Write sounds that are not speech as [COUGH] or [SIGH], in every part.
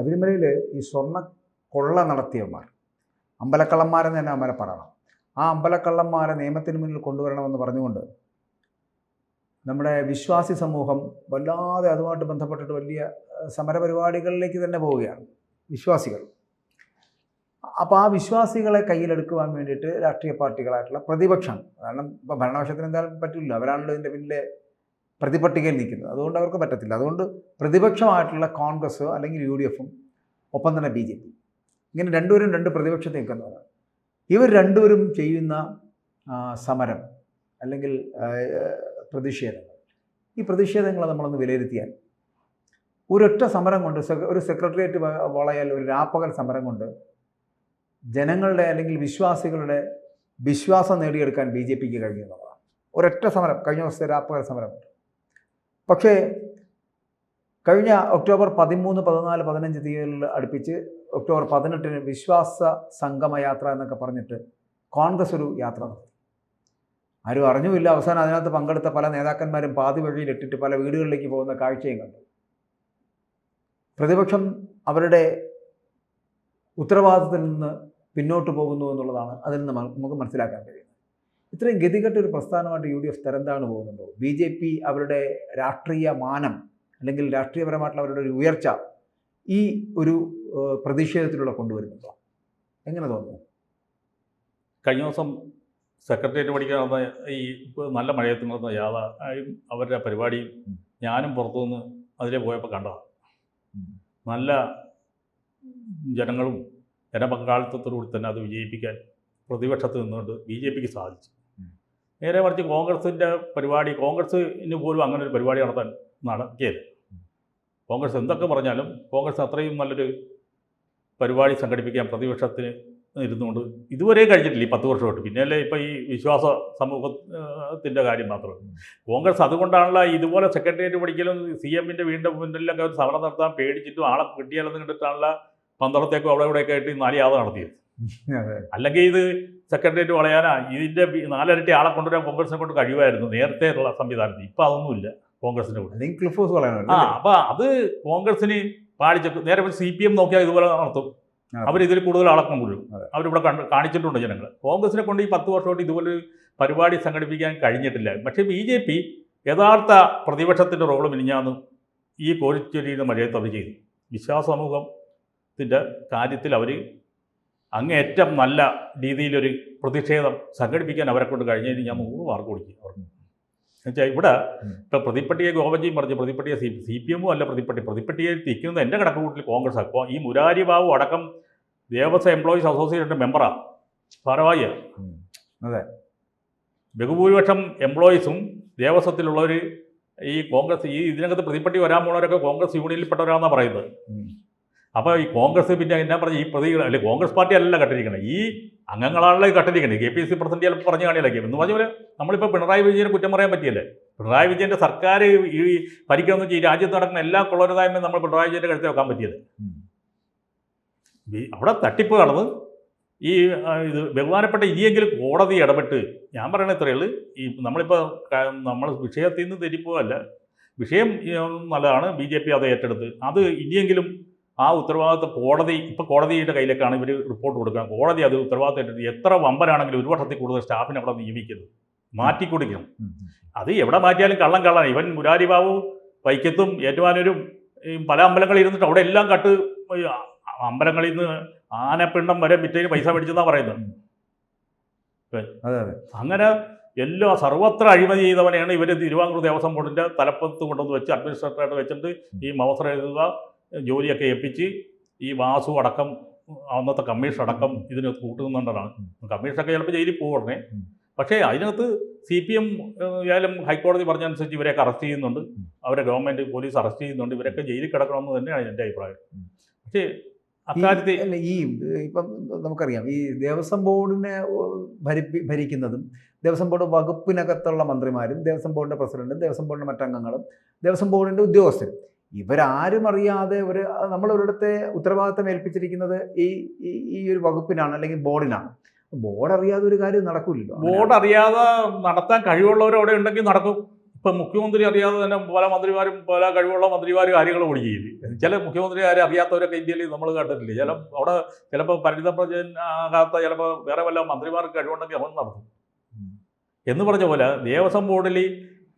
ശബരിമലയിൽ ഈ സ്വർണ കൊള്ള നടത്തിയവന്മാർ. അമ്പലക്കള്ളന്മാരെന്ന് തന്നെ അവന്മാരെ പറയണം. ആ അമ്പലക്കള്ളന്മാരെ നിയമത്തിന് മുന്നിൽ കൊണ്ടുവരണമെന്ന് പറഞ്ഞുകൊണ്ട് നമ്മുടെ വിശ്വാസി സമൂഹം വല്ലാതെ അതുമായിട്ട് ബന്ധപ്പെട്ടിട്ട് വലിയ സമരപരിപാടികളിലേക്ക് തന്നെ പോവുകയാണ് വിശ്വാസികൾ. അപ്പോൾ ആ വിശ്വാസികളെ കയ്യിലെടുക്കുവാൻ വേണ്ടിയിട്ട് രാഷ്ട്രീയ പാർട്ടികളായിട്ടുള്ള പ്രതിപക്ഷം കാരണം ഇപ്പോൾ ഭരണപക്ഷത്തിന് എന്തായാലും പറ്റില്ല. അവരാണല്ലോ ഇതിന്റെ പിന്നിലെ പ്രതിപട്ടികയിൽ നിൽക്കുന്നത്. അതുകൊണ്ട് അവർക്ക് പറ്റത്തില്ല. അതുകൊണ്ട് പ്രതിപക്ഷമായിട്ടുള്ള കോൺഗ്രസ് അല്ലെങ്കിൽ യു ഡി എഫും ഒപ്പം തന്നെ ബി ജെ പി. ഇങ്ങനെ രണ്ടുപേരും രണ്ട് പ്രതിപക്ഷത്തിൽ നിൽക്കുന്നവരാണ്. ഇവർ രണ്ടുപേരും ചെയ്യുന്ന സമരം അല്ലെങ്കിൽ പ്രതിഷേധങ്ങൾ. ഈ പ്രതിഷേധങ്ങൾ നമ്മളൊന്ന് വിലയിരുത്തിയാൽ ഒരൊറ്റ സമരം കൊണ്ട് ഒരു സെക്രട്ടേറിയറ്റ് വളയാൽ ഒരു രാപ്പകൽ സമരം കൊണ്ട് ജനങ്ങളുടെ അല്ലെങ്കിൽ വിശ്വാസികളുടെ വിശ്വാസം നേടിയെടുക്കാൻ ബി ജെ പിക്ക് കഴിഞ്ഞു എന്നുള്ളതാണ്. ഒരൊറ്റ സമരം കഴിഞ്ഞ ദിവസത്തെ രാപ്പകൽ സമരമുണ്ട് പക്ഷേ കഴിഞ്ഞ ഒക്ടോബർ പതിമൂന്ന് പതിനാല് പതിനഞ്ച് തീയതികളിൽ അടുപ്പിച്ച് ഒക്ടോബർ പതിനെട്ടിന് വിശ്വാസ സംഗമ യാത്ര എന്നൊക്കെ പറഞ്ഞിട്ട് കോൺഗ്രസ് ഒരു യാത്ര നടത്തി. ആരും അറിഞ്ഞുമില്ല. അവസാനം അതിനകത്ത് പങ്കെടുത്ത പല നേതാക്കന്മാരും പാതി വഴിയിലിട്ടിട്ട് പല വീടുകളിലേക്ക് പോകുന്ന കാഴ്ചയും കണ്ടു. പ്രതിപക്ഷം അവരുടെ ഉത്തരവാദിത്തത്തിൽ നിന്ന് പിന്നോട്ട് പോകുന്നു എന്നുള്ളതാണ് അതിൽ നിന്ന് നമുക്ക് മനസ്സിലാക്കാൻ കഴിയുന്നത്. ഇത്രയും ഗതികെട്ട ഒരു പ്രസ്ഥാനമായിട്ട് യു ഡി എഫ് തരംതാണ് പോകുന്നുണ്ടോ? ബി ജെ പി അവരുടെ രാഷ്ട്രീയ മാനം അല്ലെങ്കിൽ രാഷ്ട്രീയപരമായിട്ടുള്ള അവരുടെ ഒരു ഉയർച്ച ഈ ഒരു പ്രതിഷേധത്തിലൂടെ കൊണ്ടുവരുന്നുണ്ടോ? എങ്ങനെ തോന്നുന്നു? കഴിഞ്ഞ ദിവസം സെക്രട്ടേറിയറ്റ് പഠിക്കാൻ നടന്ന ഈ നല്ല മഴയത്ത് നടന്ന യാത അവരുടെ പരിപാടിയും ഞാനും പുറത്തുനിന്ന് അതിലെ പോയപ്പോൾ കണ്ടതാണ് നല്ല ജനങ്ങളും ജനപങ്കാളിത്തത്തോടുകൂടി തന്നെ അത് വിജയിപ്പിക്കാൻ പ്രതിപക്ഷത്ത് നിന്നുകൊണ്ട് ബി ജെ പിക്ക് സാധിച്ചു. നേരെ മറിച്ച് കോൺഗ്രസിന്റെ പരിപാടി കോൺഗ്രസ്സിന് പോലും അങ്ങനെ ഒരു പരിപാടി നടത്താൻ നടക്കിയത് കോൺഗ്രസ് എന്തൊക്കെ പറഞ്ഞാലും കോൺഗ്രസ് അത്രയും നല്ലൊരു പരിപാടി സംഘടിപ്പിക്കാൻ പ്രതിപക്ഷത്തിന് ഇരുന്നുകൊണ്ട് ഇതുവരെ കഴിഞ്ഞിട്ടില്ല ഈ പത്ത് വർഷമായിട്ട്. പിന്നെയല്ലേ ഇപ്പോൾ ഈ വിശ്വാസ സമൂഹത്തിന്റെ കാര്യം മാത്രം. കോൺഗ്രസ് അതുകൊണ്ടാണല്ലോ ഇതുപോലെ സെക്രട്ടേറിയറ്റ് പഠിക്കലും സി എമ്മിന്റെ വീടിന്റെ മുന്നിലൊക്കെ ഒരു സമരം നടത്താൻ പേടിച്ചിട്ടും ആളെ കിട്ടിയാലെന്ന് കണ്ടിട്ടാണല്ലോ പന്തളത്തേക്കും അവിടെ ഇവിടെയൊക്കെ ആയിട്ട് നാല് യാത നടത്തിയത്. [LAUGHS] അല്ലെങ്കിൽ ഇത് സെക്രട്ടേറിയറ്റ് വളയാനാ ഇതിന്റെ നാലരട്ടി ആളെ കൊണ്ടുവരാൻ കോൺഗ്രസിനെ കൊണ്ട് കഴിയുമായിരുന്നു. നേരത്തെ ഉള്ള സംവിധാനത്തിൽ. ഇപ്പം അതൊന്നുമില്ല കോൺഗ്രസിന്റെ കൂടെ. ക്ലിഫ് ഹൗസ് ആ അപ്പം അത് കോൺഗ്രസിന് പാളിച്ച നേരെ സി പി എം നോക്കിയാൽ ഇതുപോലെ നടത്തും. അവർ ഇതിൽ കൂടുതൽ അളക്കം അതെ. അവരിവിടെ കണ്ട് കാണിച്ചിട്ടുണ്ട് ജനങ്ങൾ കോൺഗ്രസിനെ കൊണ്ട് ഈ പത്ത് വർഷമായിട്ട് ഇതുപോലെ പരിപാടി സംഘടിപ്പിക്കാൻ കഴിഞ്ഞിട്ടില്ല. പക്ഷേ ബി ജെ പി യഥാർത്ഥ പ്രതിപക്ഷത്തിന്റെ റോൾ മിനിഞ്ഞാന്ന് ഈ കോരിച്ചൊരിയുടെ മഴയത്ത് അവർ ചെയ്തു. വിശ്വാസ സമൂഹത്തിന്റെ കാര്യത്തിൽ അവർ അങ്ങേയറ്റം നല്ല രീതിയിലൊരു പ്രതിഷേധം സംഘടിപ്പിക്കാൻ അവരെ കൊണ്ട് കഴിഞ്ഞതിന് ഞാൻ നൂറ് മാർക്ക് കൊടുക്കും അവർക്ക് എന്നുവെച്ചാൽ ഇവിടെ. ഇപ്പോൾ പ്രതിപ്പട്ടിയെ ഗോപജിയും പറഞ്ഞു പ്രതിപ്പട്ടിയെ സി സി പി എമ്മും അല്ല പ്രതിപ്പട്ടി പ്രതിപ്പട്ടിയെ തിരിക്കുന്നത് എന്റെ കണക്കുകൂട്ടിൽ കോൺഗ്രസ് അപ്പോൾ ഈ മുരാരി ബാബു അടക്കം ദേവസ്വം എംപ്ലോയീസ് അസോസിയേഷന്റെ മെമ്പറാണ് ഭാരവാഹിയാണ് ഉം. അതെ. ബഹുഭൂരിപക്ഷം എംപ്ലോയീസും ദേവസ്വത്തിലുള്ളവർ ഈ കോൺഗ്രസ് ഈ ഇതിനകത്ത് പ്രതിപ്പട്ടി വരാൻ പോണവരൊക്കെ കോൺഗ്രസ് യൂണിയനിൽപ്പെട്ടവരാണെന്നാണ് പറയുന്നത്. അപ്പോൾ ഈ കോൺഗ്രസ് പിന്നെ എന്നാ പറഞ്ഞ ഈ പ്രതികൾ അല്ലെ കോൺഗ്രസ് പാർട്ടി അല്ല കട്ടിരിക്കുന്നത് ഈ അംഗങ്ങളാണല്ലോ ഈ കട്ടിരിക്കുന്നത് കെ പി സി പ്രസിഡന്റ് ചിലപ്പോൾ പറഞ്ഞു കാണിയില്ല? എന്ന് പറഞ്ഞ പോലെ നമ്മളിപ്പോൾ പിണറായി വിജയനെ കുറ്റം പറയാൻ പറ്റിയല്ലേ? പിണറായി വിജയന്റെ സർക്കാർ ഈ ഭരിക്കണമെന്ന് വെച്ചാൽ ഈ രാജ്യത്ത് നടക്കുന്ന എല്ലാ കൊള്ളരുതായ്മയും നമ്മൾ പിണറായി വിജയന്റെ കഴുത്തിൽ വെക്കാൻ പറ്റിയത് അവിടെ തട്ടിപ്പ് നടന്ന് ഈ ഇത് ബഹുമാനപ്പെട്ട ഇനിയെങ്കിലും കോടതി ഇടപെട്ട് ഞാൻ പറയണ ഇത്രയേ ഉള്ളൂ. ഈ നമ്മളിപ്പോൾ നമ്മൾ വിഷയത്തിൽ നിന്ന് തെറ്റിപ്പോകല്ല വിഷയം നല്ലതാണ്. ബി ജെ പി അത് ഏറ്റെടുത്ത്. അത് ഇനിയെങ്കിലും ആ ഉത്തരവാദിത്വം കോടതി ഇപ്പോൾ കോടതിയുടെ കയ്യിലേക്കാണ് ഇവർ റിപ്പോർട്ട് കൊടുക്കുക. കോടതി അത് ഉത്തരവാദിത്വം ഏറ്റെടുത്ത് എത്ര വമ്പനാണെങ്കിലും ഒരു വർഷത്തിൽ കൂടുതൽ സ്റ്റാഫിനെ അവിടെ നിയമിക്കരുത് മാറ്റിക്കൊടുക്കണം. അത് എവിടെ മാറ്റിയാലും കള്ളം കള്ളാണ് ഇവൻ മുരാരി ബാബു വൈക്കത്തും ഏറ്റുമാനൂരും പല അമ്പലങ്ങളിൽ ഇരുന്നിട്ട് അവിടെ എല്ലാം കട്ട് അമ്പലങ്ങളിൽ നിന്ന് ആനപ്പിണ്ടം വരെ വിറ്റതിന് പൈസ മേടിച്ചെന്നാണ് പറയുന്നത്. അതെ അതെ. അങ്ങനെ എല്ലാ സർവത്ര അഴിമതി ചെയ്തവനെയാണ് ഇവർ തിരുവാങ്കൂർ ദേവസ്വം ബോർഡിന്റെ തലപ്പത്ത് കൊണ്ടുവന്ന് വെച്ച് അഡ്മിനിസ്ട്രേറ്ററായിട്ട് വെച്ചിട്ട് ഈ മവസരം എഴുതുക. ജോലിയൊക്കെ ഏൽപ്പിച്ച് ഈ വാസു അടക്കം അന്നത്തെ കമ്മീഷൻ അടക്കം ഇതിന് കൂട്ടുന്നുണ്ടാണ് കമ്മീഷനൊക്കെ ചിലപ്പോൾ ജയിലിൽ പോകും ഉടനെ പക്ഷേ അതിനകത്ത് സി പി എം ആയാലും ഹൈക്കോടതി പറഞ്ഞനുസരിച്ച് ഇവരെയൊക്കെ അറസ്റ്റ് ചെയ്യുന്നുണ്ട്. അവരെ ഗവൺമെന്റ് പോലീസ് അറസ്റ്റ് ചെയ്യുന്നുണ്ട്. ഇവരൊക്കെ ജയിലിൽ കിടക്കണമെന്ന് തന്നെയാണ് എന്റെ അഭിപ്രായം. പക്ഷേ അക്കാര്യത്തിൽ അല്ല ഈ ഇപ്പം നമുക്കറിയാം. ഈ ദേവസ്വം ബോർഡിനെ ഭരിപ്പി ഭരിക്കുന്നതും ദേവസ്വം ബോർഡ് വകുപ്പിനകത്തുള്ള മന്ത്രിമാരും ദേവസ്വം ബോർഡിന്റെ പ്രസിഡന്റും ദേവസ്വം ബോർഡിന്റെ മറ്റംഗങ്ങളും ദേവസ്വം ബോർഡിന്റെ ഉദ്യോഗസ്ഥരും ഇവരാരും അറിയാതെ ഒരു നമ്മൾ ഒരിടത്തെ ഉത്തരവാദിത്തം ഏൽപ്പിച്ചിരിക്കുന്നത് ഈ ഈ- ഒരു വകുപ്പിനാണ് അല്ലെങ്കിൽ ബോർഡിനാണ്. ബോർഡ് അറിയാതെ ഒരു കാര്യം നടക്കില്ലല്ലോ ബോർഡ് അറിയാതെ നടത്താൻ കഴിവുള്ളവർ അവിടെ ഉണ്ടെങ്കിൽ നടക്കും. ഇപ്പം മുഖ്യമന്ത്രി അറിയാതെ തന്നെ പല മന്ത്രിമാരും പല കഴിവുള്ള മന്ത്രിമാരും കാര്യങ്ങൾ ഓടിക്കുകയില്ല ചില മുഖ്യമന്ത്രിമാരെ അറിയാത്തവരൊക്കെ ഇന്ത്യയിൽ നമ്മൾ കണ്ടിട്ടില്ല ചില അവിടെ ചിലപ്പോൾ പരിണിതപ്രജനാകാത്ത ചിലപ്പോൾ വേറെ വല്ല മന്ത്രിമാർക്ക് കഴിവുണ്ടെങ്കിൽ അവൻ നടത്തും. എന്ന് പറഞ്ഞ പോലെ ദേവസ്വം ബോർഡിൽ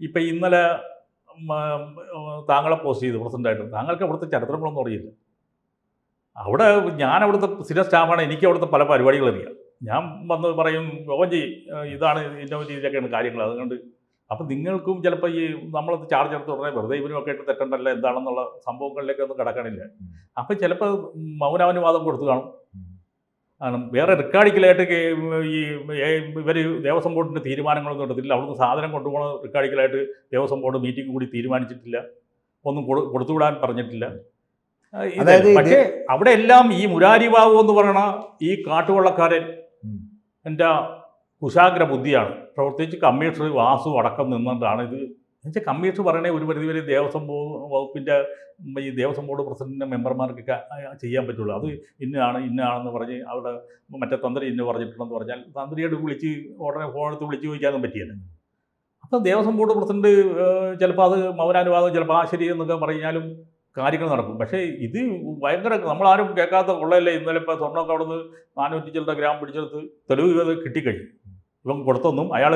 ഇപ്പം ഇന്നലെ താങ്കളെ പോസ്റ്റ് ചെയ്തു പ്രസിഡന്റായിട്ട് താങ്കൾക്ക് അവിടുത്തെ ചരിത്രങ്ങളൊന്നും അറിയില്ല. അവിടെ ഞാൻ അവിടുത്തെ സ്ഥിര സ്റ്റാഫാണ് എനിക്ക് അവിടുത്തെ പല പരിപാടികൾ അറിയാം. ഞാൻ വന്ന് പറയും ഓജി ഇതാണ് ഇന്ന രീതിയിലൊക്കെയാണ് കാര്യങ്ങൾ. അതുകൊണ്ട് അപ്പം നിങ്ങൾക്കും ചിലപ്പോൾ ഈ നമ്മളത് ചാർജ് എടുത്ത് ഉടനെ വെറുതെ ഇവനുമൊക്കെ ആയിട്ട് തെറ്റണ്ടല്ല? എന്താണെന്നുള്ള സംഭവങ്ങളിലേക്കൊന്നും കിടക്കണില്ല. അപ്പം ചിലപ്പോൾ മൗനാനുവാദം കൊടുത്തു കാണും. ആണ്. വേറെ റിക്കാർഡിക്കലായിട്ട് ഈ ഇവർ ദേവസ്വം ബോർഡിന്റെ തീരുമാനങ്ങളൊന്നും എടുത്തില്ല അവിടുന്ന് സാധനം കൊണ്ടുപോകണ റിക്കാർഡിക്കലായിട്ട് ദേവസ്വം ബോർഡ് മീറ്റിംഗ് കൂടി തീരുമാനിച്ചിട്ടില്ല. ഒന്നും കൊടു കൊടുത്തുവിടാൻ പറഞ്ഞിട്ടില്ല. പക്ഷേ അവിടെ എല്ലാം ഈ മുരാരി ബാബു എന്ന് പറയണ ഈ കാട്ടുവള്ളക്കാരൻ. എന്റെ കുശാഗ്ര ബുദ്ധിയാണ് പ്രത്യേകിച്ച് കമ്മീഷണർ വാസു അടക്കം നിന്നുകൊണ്ടാണ് ഇത് എന്നുവെച്ചാൽ കമ്മീഷൻ പറയണേ ഒരു പരിധിവരെ ദേവസ്വം വകുപ്പിന്റെ ഈ ദേവസ്വം ബോർഡ് പ്രസിഡന്റിന്റെ മെമ്പർമാർക്കൊക്കെ ചെയ്യാൻ പറ്റുള്ളൂ. അത് ഇന്നാണ് ഇന്നാണെന്ന് പറഞ്ഞ് അവിടെ മറ്റേ തന്ത്രി ഇന്ന് പറഞ്ഞിട്ടുണ്ടെന്ന് പറഞ്ഞാൽ തന്ത്രിയോട് വിളിച്ച് ഉടനെ ഫോണെടുത്ത് വിളിച്ച് ചോദിക്കാനും പറ്റിയല്ല അപ്പം ദേവസ്വം ബോർഡ് പ്രസിഡന്റ് ചിലപ്പോൾ അത് മൗനാനുവാദം ചിലപ്പോൾ ആ ശരി എന്നൊക്കെ പറഞ്ഞാലും കാര്യങ്ങൾ നടക്കും. പക്ഷേ ഇത് ഭയങ്കര നമ്മളാരും കേൾക്കാത്ത കൊള്ളയല്ലേ? ഇന്നലെ ഇപ്പോൾ സ്വർണമൊക്കെ അവിടുന്ന് നാനൂറ്റി ചില്ലറ ഗ്രാം പിടിച്ചെടുത്ത് തെളിവ് കിട്ടിക്കഴിഞ്ഞു. ഇവൻ കൊടുത്തൊന്നും അയാൾ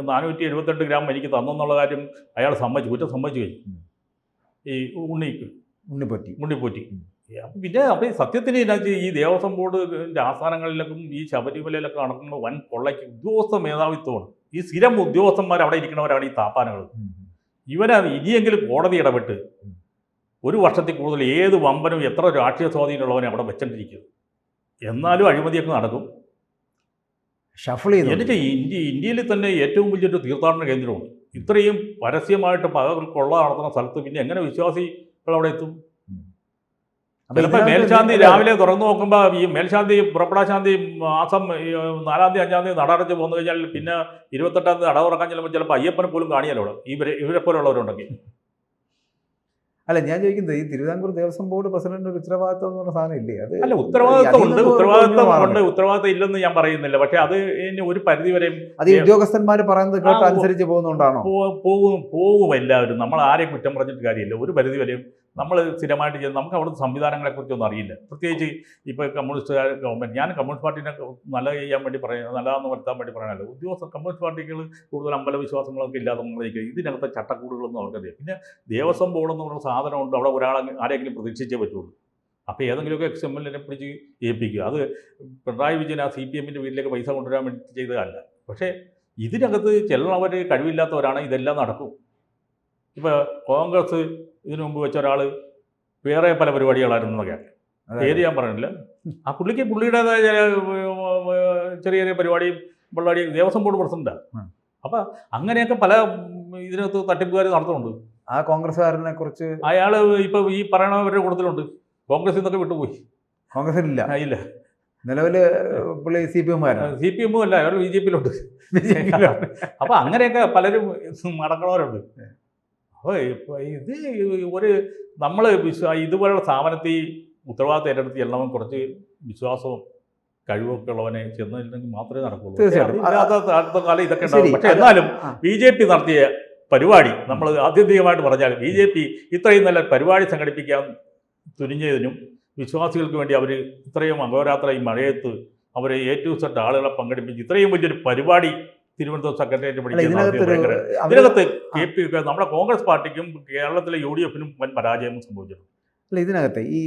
നാനൂറ്റി എഴുപത്തെട്ട് ഗ്രാം എനിക്ക് തന്നെന്നുള്ള കാര്യം അയാൾ സമ്മതിച്ചു കുറ്റം സമ്മതിച്ചു കഴിഞ്ഞു. ഈ ഉണ്ണിക്ക്. ഉണ്ണിപ്പറ്റി. ഉണ്ണിപ്പൊറ്റി. പിന്നെ അപ്പം ഈ സത്യത്തിന് ഈ ദേവസ്വം ബോർഡിന്റെ ആസ്ഥാനങ്ങളിലൊക്കെ ഈ ശബരിമലയിലൊക്കെ നടക്കുന്ന വൻ കൊള്ളയ്ക്ക് ഉദ്യോഗസ്ഥ മേധാവിത്വമാണ്. ഈ സ്ഥിരം ഉദ്യോഗസ്ഥന്മാർ അവിടെ ഇരിക്കുന്നവരാണ് ഈ താപ്പാനകൾ ഇവനെ ഇനിയെങ്കിലും കോടതി ഇടപെട്ട് ഒരു വർഷത്തിൽ കൂടുതൽ ഏത് വമ്പനും എത്ര രാഷ്ട്രീയ സ്വാധീനമുള്ളവനെ അവിടെ വെച്ചിട്ടിരിക്കുന്നത് എന്നാലും അഴിമതിയൊക്കെ നടക്കും. ഷഫിൾ ചെയ്തു എന്നിട്ട് ഇന്ത്യ ഇന്ത്യയിൽ തന്നെ ഏറ്റവും വലിയൊരു തീർത്ഥാടന കേന്ദ്രമാണ് ഇത്രയും പരസ്യമായിട്ട് പകൽ കൊള്ള നടത്തുന്ന സ്ഥലത്ത് പിന്നെ എങ്ങനെ വിശ്വാസികൾ അവിടെ എത്തും? ചിലപ്പോൾ മേൽശാന്തി രാവിലെ തുറന്നു നോക്കുമ്പോൾ ഈ മേൽശാന്തി പുറപ്പെടാശാന്തി മാസം നാലാം തീയതി അഞ്ചാം തീയതി നടടച്ച് പോന്നു കഴിഞ്ഞാൽ പിന്നെ ഇരുപത്തെട്ടാം തീയതി നട തുറക്കാൻ ചെല്ലുമ്പോൾ ചിലപ്പോൾ അയ്യപ്പനെ പോലും കാണിയാലോ ഇവരെ ഇവരെ പോലുള്ളവരുണ്ടെങ്കിൽ അല്ല ഞാൻ ചോദിക്കുന്നത് ഈ തിരുവിതാംകൂർ ദേവസ്വം ബോർഡ് പ്രസിഡന്റ് ഒരു ഉത്തരവാദിത്വം എന്ന് പറഞ്ഞ സാധനം ഇല്ലേ? അത് അല്ല ഉത്തരവാദിത്വം ഉണ്ട്. ഉത്തരവാദിത്വം ഉണ്ട്. ഇല്ലെന്ന് ഞാൻ പറയുന്നില്ല. പക്ഷെ അത് ഇനി ഒരു പരിധി വരെയും അത് ഉദ്യോഗസ്ഥന്മാർ പറയുന്നത് കേട്ട് അനുസരിച്ച് പോകുന്നതുകൊണ്ടാണോ പോകും. പോകും എല്ലാവരും. നമ്മൾ ആരെയും കുറ്റം പറഞ്ഞിട്ട് കാര്യമില്ല. ഒരു പരിധി വരെയും നമ്മൾ സ്ഥിരമായിട്ട് ചെയ്യുന്നത് നമുക്ക് അവിടുത്തെ സംവിധാനങ്ങളെക്കുറിച്ചൊന്നും അറിയില്ല. പ്രത്യേകിച്ച് ഇപ്പോൾ കമ്മ്യൂണിസ്റ്റ് ഗവൺമെന്റ് ഞാൻ കമ്മ്യൂണിസ്റ്റ് പാർട്ടിനെ നല്ല ചെയ്യാൻ വേണ്ടി പറയുന്നത് നല്ലതെന്ന് വരുത്താൻ വേണ്ടി പറയാനല്ല. ഉദ്യോഗസ്ഥ കമ്മ്യൂണിസ്റ്റ് പാർട്ടികൾ കൂടുതൽ അമ്പലവിശ്വാസങ്ങളൊക്കെ ഇല്ലാതെ നമ്മളിരിക്കുക ഇതിനകത്തെ ചട്ടക്കൂടുകളൊന്നും അവർക്കറിയാം പിന്നെ ദേവസ്വം ബോർഡ് എന്ന് പറഞ്ഞ സാധനമുണ്ട്. അവിടെ ഒരാളെ ആരെങ്കിലും പ്രതീക്ഷിച്ചേ പറ്റുള്ളൂ. അപ്പോൾ ഏതെങ്കിലുമൊക്കെ എക്സ് എം എൽ എനെ പിടിച്ച് ഏൽപ്പിക്കുക. അത് പിണറായി വിജയൻ ആ സി പി എമ്മിന്റെ വീട്ടിലേക്ക് പൈസ കൊണ്ടുവരാൻ വേണ്ടി ചെയ്തതല്ല. പക്ഷേ ഇതിനകത്ത് ചിലവർ കഴിവില്ലാത്തവരാണ്. ഇതെല്ലാം നടക്കും. ഇപ്പോൾ കോൺഗ്രസ് ഇതിനു മുമ്പ് വെച്ച ഒരാൾ വേറെ പല പരിപാടികളായിരുന്നു എന്നൊക്കെയാണ് ഏത് പേര് ഞാൻ പറഞ്ഞില്ല. ആ പുള്ളിക്ക് പുള്ളിയുടേതായ ചെറിയ ചെറിയ പരിപാടിയും പിള്ളാടി ദേവസ്വം ബോർഡ് പ്രസിഡന്റാണ്. അപ്പം അങ്ങനെയൊക്കെ പല ഇതിനകത്ത് തട്ടിപ്പുകാർ നടത്തുന്നുണ്ട്. ആ കോൺഗ്രസ്സുകാരനെ കുറിച്ച് അയാൾ ഇപ്പൊ ഈ പറയണവരുടെ കൂട്ടത്തിലുണ്ട്. കോൺഗ്രസിൽ നിന്നൊക്കെ വിട്ടുപോയി. കോൺഗ്രസിലില്ല. ഇല്ല ഇല്ല. നിലവിൽ പുള്ളി സി പി എമ്മുകാരാണ് സി പി എമ്മും അല്ല അയാൾ ബി ജെ പിയിലുണ്ട്. അപ്പോൾ അങ്ങനെയൊക്കെ പലരും മടക്കണവരുണ്ട് അപ്പോൾ ഇത് ഒരു നമ്മൾ വിശ്വാ ഇതുപോലുള്ള സ്ഥാപനത്തിൽ ഉത്തരവാദിത്തം ഏറ്റെടുത്ത് എല്ലാം കുറച്ച് വിശ്വാസവും കഴിവൊക്കെ ഉള്ളവനെ ചെന്നില്ലെങ്കിൽ മാത്രമേ നടക്കുള്ളൂ. അടുത്ത കാലം ഇതൊക്കെ ഉണ്ടാവും പക്ഷേ എന്നാലും ബി ജെ പി നടത്തിയ പരിപാടി നമ്മൾ ആത്യന്തികമായിട്ട് പറഞ്ഞാൽ ബി ജെ പി ഇത്രയും നല്ല പരിപാടി സംഘടിപ്പിക്കാൻ തുനിഞ്ഞതിനും വിശ്വാസികൾക്ക് വേണ്ടി അവർ ഇത്രയും അഹോരാത്ര ഈ മഴയത്ത് എ ഏറ്റവും സെറ്റ് ആളുകളെ പങ്കെടുപ്പിച്ച് ഇത്രയും വലിയൊരു പരിപാടി തിരുവനന്തപുരം സെക്രട്ടേറിയറ്റ് അവർ ഇതിനകത്ത് കെ പി നമ്മുടെ കോൺഗ്രസ് പാർട്ടിക്കും കേരളത്തിലെ യു ഡി എഫിനും വൻ പരാജയം സംഭവിച്ചു അല്ല ഇതിനകത്ത് ഈ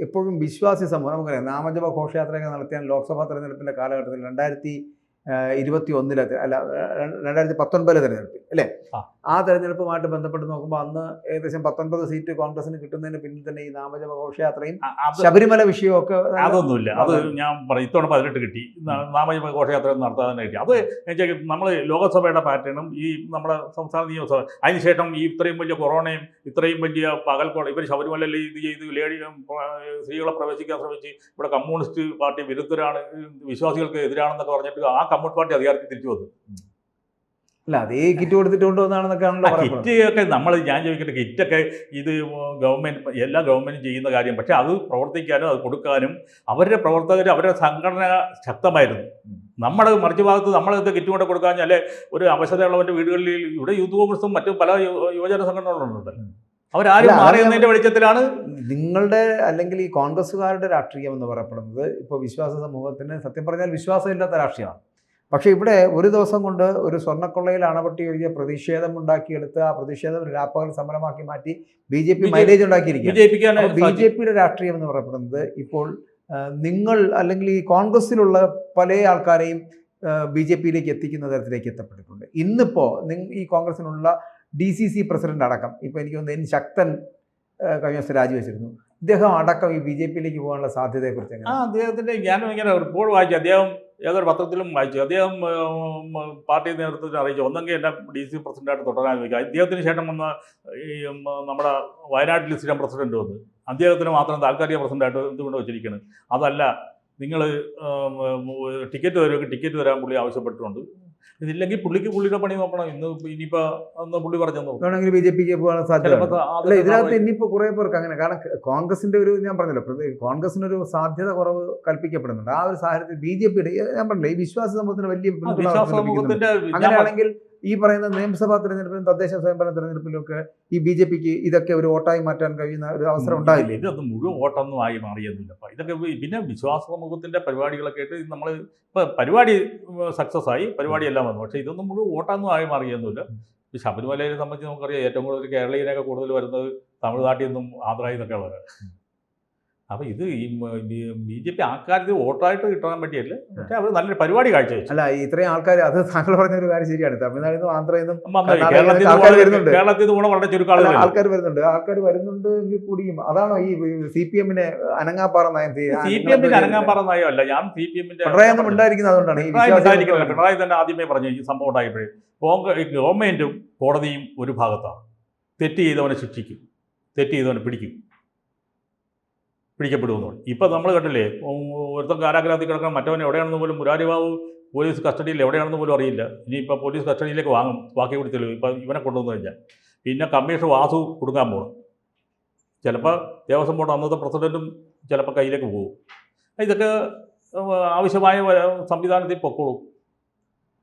എപ്പോഴും വിശ്വാസി സമൂഹം നമുക്കറിയാം നാമജപ ഘോഷയാത്രയൊക്കെ നടത്തിയാൽ ലോക്സഭാ തെരഞ്ഞെടുപ്പിന്റെ കാലഘട്ടത്തിൽ രണ്ടായിരത്തി ഇരുപത്തി ഒന്നിലെ അല്ല രണ്ടായിരത്തി പത്തൊൻപതിലെ തെരഞ്ഞെടുപ്പിൽ അല്ലേ? ആ. തെരഞ്ഞെടുപ്പുമായിട്ട് ബന്ധപ്പെട്ട് നോക്കുമ്പോൾ അന്ന് ഏകദേശം പത്തൊൻപത് സീറ്റ് കോൺഗ്രസിന് കിട്ടുന്നതിന് പിന്നിൽ തന്നെ ഈ നാമജപ ഘോഷയാത്രയും ശബരിമല വിഷയമൊക്കെ അതൊന്നുമില്ല. അത് ഞാൻ പറയും ഇത്തവണ പതിനെട്ട് കിട്ടി. നാമജപ ഘോഷയാത്ര നടത്താൻ തന്നെ കിട്ടി അത് നമ്മൾ ലോകസഭയുടെ പാറ്റേണും ഈ നമ്മുടെ സംസ്ഥാന നിയമസഭ അതിനുശേഷം ഈ ഇത്രയും വലിയ കൊറോണയും ഇത്രയും വലിയ പകൽക്കോളം ഇവർ ശബരിമലയിൽ ഇത് ചെയ്ത് ലേഡി സ്ത്രീകളെ പ്രവേശിക്കാൻ ശ്രമിച്ച് ഇവിടെ കമ്മ്യൂണിസ്റ്റ് പാർട്ടി വിരുദ്ധരാണ് വിശ്വാസികൾക്ക് എതിരാണെന്നൊക്കെ പറഞ്ഞിട്ട് ആ കമ്മ്യൂണിസ്റ്റ് പാർട്ടി അധികാരത്തിൽ തിരിച്ചു വന്നു. അല്ല അതേ കിറ്റ് കൊടുത്തിട്ട് കൊണ്ടുവന്നാണെന്നൊക്കെയാണല്ലോ പറയപ്പെടുന്നത് കിറ്റ് ഒക്കെ നമ്മൾ ഞാൻ ചോദിക്കട്ടെ കിറ്റൊക്കെ ഇത് ഗവൺമെന്റ് എല്ലാ ഗവൺമെന്റും ചെയ്യുന്ന കാര്യം പക്ഷേ അത് പ്രവർത്തിക്കാനും അത് കൊടുക്കാനും അവരുടെ പ്രവർത്തകർ അവരുടെ സംഘടന ശക്തമായിരുന്നു. നമ്മൾ മറിച്ച് ഭാഗത്ത് നമ്മളത് കിറ്റ് കൊണ്ട് കൊടുക്കാൻ അല്ലെ ഒരു അവശതയുള്ളവന്റെ വീടുകളിൽ ഇവിടെ യൂത്ത് കോൺഗ്രസും മറ്റു പല യുവജന സംഘടനകളുണ്ട്. അവരാരും മാറിയതിന്റെ വെളിച്ചത്തിലാണ്. നിങ്ങളുടെ അല്ലെങ്കിൽ ഈ കോൺഗ്രസ്സുകാരുടെ രാഷ്ട്രീയം എന്ന് പറയപ്പെടുന്നത് ഇപ്പോൾ വിശ്വാസ സമൂഹത്തിന് സത്യം പറഞ്ഞാൽ വിശ്വാസമില്ലാത്ത രാഷ്ട്രീയമാണ്. പക്ഷേ ഇവിടെ ഒരു ദിവസം കൊണ്ട് ഒരു സ്വർണക്കൊള്ളയിൽ അണപൊട്ടി എഴുതിയ പ്രതിഷേധം ഉണ്ടാക്കിയെടുത്ത് ആ പ്രതിഷേധം ഒരു രാപ്പകൽ സമരമാക്കി മാറ്റി ബി ജെ പി മൈലേജ് ഉണ്ടാക്കിയിരിക്കുകയാണ്. ബി ജെ പിയുടെ രാഷ്ട്രീയം എന്ന് പറയപ്പെടുന്നത് ഇപ്പോൾ നിങ്ങൾ അല്ലെങ്കിൽ ഈ കോൺഗ്രസ്സിലുള്ള പല ആൾക്കാരെയും ബി ജെ പിയിലേക്ക് എത്തിക്കുന്ന തരത്തിലേക്ക് എത്തപ്പെട്ടിട്ടുണ്ട്. ഇന്നിപ്പോൾ ഈ കോൺഗ്രസ്സിനുള്ള ഡി സി സി പ്രസിഡന്റ് അടക്കം ഇപ്പോൾ എനിക്ക് തോന്നുന്നു എൻ ശക്തൻ കഴിഞ്ഞ ദിവസം രാജിവെച്ചിരുന്നു. ഇദ്ദേഹം അടക്കം ഈ ബി ജെ പിയിലേക്ക് പോകാനുള്ള സാധ്യതയെക്കുറിച്ച് ആ അദ്ദേഹത്തിന്റെ ഞാനും ഇങ്ങനെ റിപ്പോർട്ട് വായിച്ചു. അദ്ദേഹം ഏതൊരു പത്രത്തിലും വായിച്ചു. അദ്ദേഹം പാർട്ടി നേതൃത്വത്തിൽ അറിയിച്ചു. ഒന്നെങ്കിൽ എന്നെ ഡി സി പ്രസിഡന്റായിട്ട് തുടരാൻ ചോദിക്കുക. അദ്ദേഹത്തിന് ശേഷം വന്ന ഈ നമ്മുടെ വയനാട്ടിൽ സ്ഥിരം പ്രസിഡന്റ് വന്ന് അദ്ദേഹത്തിന് മാത്രം താൽക്കാലിക പ്രസിഡന്റായിട്ട് എന്തുകൊണ്ട് വെച്ചിരിക്കുന്നത് അതല്ല നിങ്ങൾ ടിക്കറ്റ് തരുമെങ്കിൽ ടിക്കറ്റ് തരാൻ പുള്ളി ആവശ്യപ്പെട്ടിട്ടുണ്ട്. ഇതില്ലെങ്കിൽ പുള്ളിക്ക് പുള്ളിയുടെ പണി നോക്കണം. ഇന്ന് ഇനിയിപ്പോ പുള്ളി പറഞ്ഞു വേണമെങ്കിൽ ബി ജെ പിക്ക് പോകാൻ സാധ്യത അല്ല ഇതിനകത്ത് ഇനിയിപ്പോ കുറെ പേർക്ക് അങ്ങനെ കാരണം കോൺഗ്രസിന്റെ ഒരു ഞാൻ പറഞ്ഞല്ലോ കോൺഗ്രസിന് ഒരു സാധ്യത കുറവ് കൽപ്പിക്കപ്പെടുന്നുണ്ട്. ആ ഒരു സാഹചര്യത്തിൽ ബി ജെ പിയുടെ ഞാൻ പറഞ്ഞില്ല ഈ വിശ്വാസ സമൂഹത്തിന് വലിയ അങ്ങനെയാണെങ്കിൽ ഈ പറയുന്ന നിയമസഭാ തെരഞ്ഞെടുപ്പിലും തദ്ദേശ സ്വയംഭരണ തെരഞ്ഞെടുപ്പിലും ഒക്കെ ഈ ബി ജെ പിക്ക് ഇതൊക്കെ ഒരു വോട്ടായി മാറ്റാൻ കഴിയുന്ന ഒരു അവസരം ഉണ്ടായില്ല? ഇതൊന്നും മുഴുവൻ വോട്ടൊന്നും ആയി മാറിയൊന്നുമില്ല അപ്പൊ ഇതൊക്കെ പിന്നെ വിശ്വാസ സമൂഹത്തിന്റെ പരിപാടികളൊക്കെ ആയിട്ട് നമ്മൾ ഇപ്പൊ പരിപാടി സക്സസ് ആയി പരിപാടി എല്ലാം വന്നു. പക്ഷേ ഇതൊന്നും മുഴുവൻ വോട്ടൊന്നും ആയി മാറിയൊന്നുമില്ല ഈ ശബരിമലയെ സംബന്ധിച്ച് നമുക്കറിയാം ഏറ്റവും കൂടുതൽ കേരളീയനൊക്കെ കൂടുതൽ വരുന്നത് തമിഴ്നാട്ടിൽ നിന്നും ആന്ധ്രയിൽ നിന്നൊക്കെ ഉള്ളത് അപ്പൊ ഇത് ഈ ബി ജെ പി ആൾക്കാർക്ക് വോട്ടായിട്ട് കിട്ടാൻ പറ്റിയല്ല? പക്ഷേ അവർ നല്ലൊരു പരിപാടി കാഴ്ചവെച്ചു. അല്ല ഇത്രയും ആൾക്കാർ അത് താങ്കൾ പറഞ്ഞ ഒരു കാര്യം ശരിയാണ്. തമിഴ്നാട്ടിൽ നിന്നും ആന്ധ്രയിൽ നിന്നും വളരെ- വരുന്നുണ്ട്. കേരളത്തിൽ നിന്ന് വളരെ ചുരുക്കം ആൾക്കാർ വരുന്നുണ്ട്. ആൾക്കാർ വരുന്നുണ്ട് എങ്കിൽ കൂടിയും അതാണോ ഈ സി പി എമ്മിനെ അനങ്ങാപ്പാറ നയം സി പി എമ്മിന്റെ അനങ്ങാപ്പാറ നയം അല്ല ഞാൻ സി പി എമ്മിന്റെ പിണറായി ഒന്നും ഉണ്ടായിരിക്കുന്നത് അതുകൊണ്ടാണ് പിണറായി തന്നെ ആദ്യമേ പറഞ്ഞു ഈ സംഭവം ഉണ്ടായപ്പോഴേ ഗവൺമെന്റും കോടതിയും ഒരു ഭാഗത്താണ്. തെറ്റ് ചെയ്തവനെ ശിക്ഷിക്കും. തെറ്റ് ചെയ്തവനെ പിടിക്കും. പിടിക്കപ്പെടുമെന്ന് ഇപ്പം നമ്മൾ കണ്ടില്ലേ ഒരുത്തം ഒരുത്തൻ കാരാഗ്രഹത്തിൽ കിടക്കാൻ മറ്റവൻ എവിടെയാണെന്ന് പോലും മുരാരി ബാബു പോലീസ് കസ്റ്റഡിയിൽ എവിടെയാണെന്ന് പോലും അറിയില്ല. ഇനിയിപ്പോൾ പോലീസ് കസ്റ്റഡിയിലേക്ക് വാങ്ങും ബാക്കി കൂടി ഇപ്പം ഇവനെ കൊണ്ടുവന്നു കഴിഞ്ഞാൽ. പിന്നെ കമ്മീഷൻ വാസു കൊടുക്കാൻ പോകണം ചിലപ്പോൾ ദേവസ്വം ബോർഡ് അന്നത്തെ പ്രസിഡന്റും ചിലപ്പോൾ കയ്യിലേക്ക് പോകും. ഇതൊക്കെ ആവശ്യമായ സംവിധാനത്തിൽ പൊക്കോളും.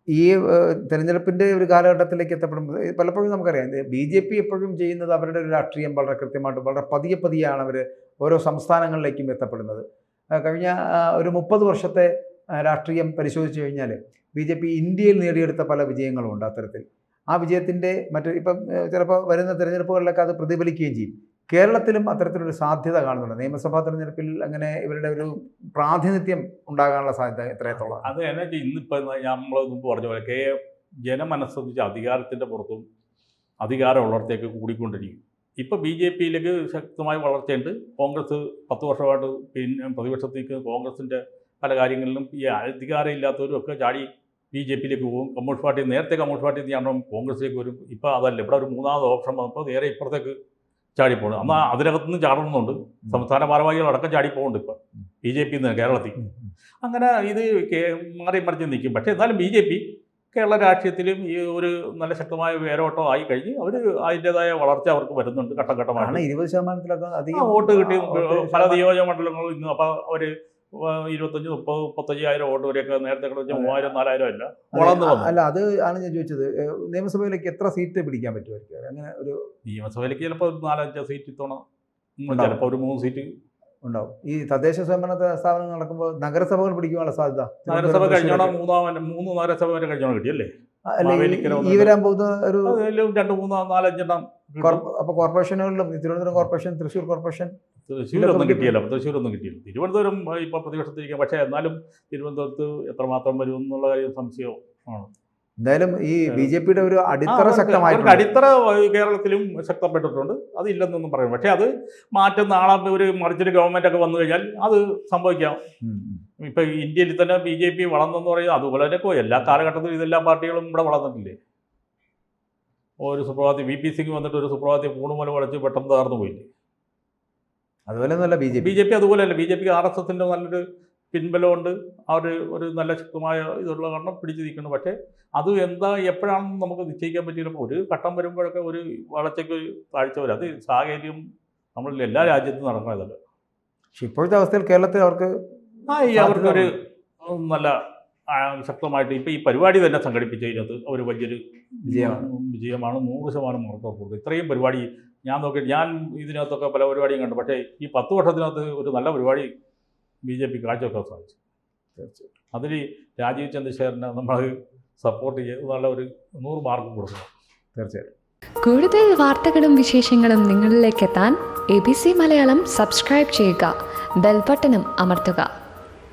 ഈ തെരഞ്ഞെടുപ്പിന്റെ ഒരു കാലഘട്ടത്തിലേക്ക് എത്തപ്പെടുമ്പോൾ പലപ്പോഴും നമുക്കറിയാം. ബി ജെ പി എപ്പോഴും ചെയ്യുന്നത് അവരുടെ ഒരു രാഷ്ട്രീയം വളരെ കൃത്യമായിട്ട് വളരെ പതിയെ പതിയാണ് അവർ ഓരോ സംസ്ഥാനങ്ങളിലേക്കും എത്തപ്പെടുന്നത്. കഴിഞ്ഞ ഒരു മുപ്പത് വർഷത്തെ രാഷ്ട്രീയം പരിശോധിച്ച് കഴിഞ്ഞാൽ ബി ജെ പി ഇന്ത്യയിൽ നേടിയെടുത്ത പല വിജയങ്ങളും ഉണ്ട് അത്തരത്തിൽ. ആ വിജയത്തിന്റെ മറ്റു ഇപ്പം ചിലപ്പോൾ വരുന്ന തിരഞ്ഞെടുപ്പുകളിലൊക്കെ അത് പ്രതിഫലിക്കുകയും ചെയ്യും. കേരളത്തിലും അത്തരത്തിലൊരു സാധ്യത കാണുന്നുണ്ട്. നിയമസഭാ തെരഞ്ഞെടുപ്പിൽ അങ്ങനെ ഇവരുടെ ഒരു പ്രാതിനിധ്യം ഉണ്ടാകാനുള്ള സാധ്യത എത്രത്തോളം? അത് തന്നെ ഇന്നിപ്പോൾ നമ്മൾ മുമ്പ് പറഞ്ഞ പോലെ കെ ജനമനസ്സരിച്ച് അധികാരത്തിന്റെ പുറത്തും അധികാരമുള്ളിടത്തേക്ക് കൂടിക്കൊണ്ടിരിക്കും. ഇപ്പോൾ ബി ജെ പിയിലേക്ക് ശക്തമായ വളർച്ചയുണ്ട്. കോൺഗ്രസ് പത്ത് വർഷമായിട്ട് പിന്നെ പ്രതിപക്ഷത്തേക്ക് കോൺഗ്രസിന്റെ പല കാര്യങ്ങളിലും ഈ അധികാരം ഇല്ലാത്തവരും ഒക്കെ ചാടി ബി ജെ പിയിലേക്ക് പോകും. കമ്മ്യൂണിസ്റ്റ് പാർട്ടി നേരത്തെ കമ്മ്യൂണിസ്റ്റ് പാർട്ടി ഞാൻ കോൺഗ്രസിലേക്ക് വരും. ഇപ്പോൾ അതല്ല. ഇവിടെ ഒരു മൂന്നാമത് ഓപ്ഷൻ വന്നപ്പോൾ നേരെ ഇപ്പുറത്തേക്ക് ചാടിപ്പോകണം എന്നാൽ അതിനകത്തുനിന്ന് ചാടുന്നുണ്ട് സംസ്ഥാന ഭാരവാഹികൾ അടക്കം ചാടിപ്പോകുന്നുണ്ട് ഇപ്പോൾ ബി ജെ പിയിൽ നിന്ന് കേരളത്തിൽ. അങ്ങനെ ഇത് മാറി മറിച്ച് നിൽക്കും. പക്ഷേ എന്നാലും ബി ജെ പി കേരള രാഷ്ട്രീയത്തിലും ഈ ഒരു നല്ല ശക്തമായ വേരോട്ടം ആയി കഴിഞ്ഞ് അവർ അതിന്റെതായ വളർച്ച അവർക്ക് വരുന്നുണ്ട് ഘട്ടം ഇരുപത് ശതമാനത്തിലൊക്കെ അധികം വോട്ട് കിട്ടി. പല നിയോജക മണ്ഡലങ്ങളും ഇന്ന് അപ്പോൾ അവർ ഇരുപത്തഞ്ച് മുപ്പത് മുപ്പത്തയ്യായിരം വോട്ട് വരെയൊക്കെ നേരത്തെ വെച്ചാൽ മൂവായിരം നാലായിരം അല്ല വളർന്നു വന്നു. അല്ല അത് ആണ് ഞാൻ ചോദിച്ചത്. നിയമസഭയിലേക്ക് എത്ര സീറ്റ് പിടിക്കാൻ പറ്റുമായിരിക്കും? അങ്ങനെ ഒരു നിയമസഭയിലേക്ക് ചിലപ്പോൾ നാലഞ്ച് സീറ്റ് ഇത്തവണ ഉണ്ടാവും. ചിലപ്പോൾ ഒരു മൂന്ന് സീറ്റ് ഉണ്ടാവും. ഈ തദ്ദേശ സ്വയംഭരണ സ്ഥാപനങ്ങൾ നടക്കുമ്പോൾ നഗരസഭകൾ പിടിക്കാനുള്ള സാധ്യത. നഗരസഭ കഴിഞ്ഞോണം. മൂന്നാം മൂന്ന് നഗരസഭ വരെ കഴിഞ്ഞോണം കിട്ടിയല്ലേ ഈ- വരാൻ പോകുന്ന ഒരു രണ്ട് മൂന്ന് നാലഞ്ചെണ്ണം അപ്പൊ കോർപ്പറേഷനുകളിലും തിരുവനന്തപുരം കോർപ്പറേഷൻ തൃശ്ശൂർ കോർപ്പറേഷൻ തൃശ്ശൂരൊന്നും കിട്ടിയില്ല തൃശ്ശൂരൊന്നും കിട്ടിയില്ല. തിരുവനന്തപുരം ഇപ്പോൾ പ്രതിപക്ഷത്തിരിക്കും പക്ഷേ എന്നാലും തിരുവനന്തപുരത്ത് എത്രമാത്രം വരും എന്നുള്ള കാര്യം സംശയമാണ്. എന്തായാലും ഈ ബി ജെ പിയുടെ ഒരു അടിത്തറ അവർക്ക് അടിത്തറ കേരളത്തിലും ശക്തപ്പെട്ടിട്ടുണ്ട്. അത് ഇല്ലെന്നൊന്നും പറയും പക്ഷേ അത് മാറ്റം നാളെ ഒരു മറിച്ചൊരു ഗവൺമെന്റ് ഒക്കെ വന്നു കഴിഞ്ഞാൽ അത് സംഭവിക്കാം. ഇപ്പൊ ഇന്ത്യയിൽ തന്നെ ബി ജെ പി വളർന്നെന്ന് പറയുന്നത് അതുപോലെ തന്നെ പോയി എല്ലാ കാലഘട്ടത്തിലും ഇതെല്ലാ പാർട്ടികളും ഇവിടെ വളർന്നിട്ടില്ലേ? ഒരു സുപ്രഭാതി വി പി സിംഗ് വന്നിട്ട് ഒരു സുപ്രഭാതി പൂണുമല വളച്ച് പെട്ടെന്ന് തകർന്നു പോയില്ലേ? അതുപോലെ B J P. B J P അതുപോലെയല്ല ബി ജെ പിക്ക് ആർ എസ് എസിന്റെ നല്ലൊരു പിൻബലമുണ്ട്. അവർ ഒരു നല്ല ശക്തമായ ഇതുള്ള കാരണം പിടിച്ചു നിൽക്കുന്നു. പക്ഷേ അത് എന്താ എപ്പോഴാണെന്ന് നമുക്ക് നിശ്ചയിക്കാൻ പറ്റില്ല. ഒരു ഘട്ടം വരുമ്പോഴൊക്കെ ഒരു വളർച്ചയ്ക്ക് ഒരു താഴ്ച വരും. അത് സാഹചര്യം നമ്മൾ എല്ലാ രാജ്യത്തും നടക്കുന്നതല്ല. പക്ഷെ ഇപ്പോഴത്തെ അവസ്ഥയിൽ കേരളത്തിൽ അവർക്ക് ആ ഈ അവർക്കൊരു നല്ല ശക്തമായിട്ട് ഇപ്പം ഈ പരിപാടി തന്നെ സംഘടിപ്പിച്ചതിനകത്ത് അവർ വലിയൊരു വിജയമാണ്. വിജയമാണ്. നൂറ് ശതമാനം കൊടുക്കുക ഇത്രയും പരിപാടി ഞാൻ നോക്കി ഞാൻ ഇതിനകത്തൊക്കെ പല പരിപാടിയും കണ്ടു. പക്ഷേ ഈ പത്ത് വർഷത്തിനകത്ത് ഒരു നല്ല പരിപാടി ബി ജെ പി കാഴ്ചവെക്കാൻ സാധിച്ചു. തീർച്ചയായിട്ടും. അതിൽ രാജീവ് ചന്ദ്രശേഖരനെ നമ്മൾ സപ്പോർട്ട് ചെയ്ത് ഒരു നൂറ് മാർക്ക് കൊടുക്കണം. തീർച്ചയായിട്ടും. കൂടുതൽ വാർത്തകളും വിശേഷങ്ങളും നിങ്ങളിലേക്ക് എത്താൻ A B C Malayalam subscribe ചെയ്യുക. ബെൽബട്ടനും അമർത്തുക.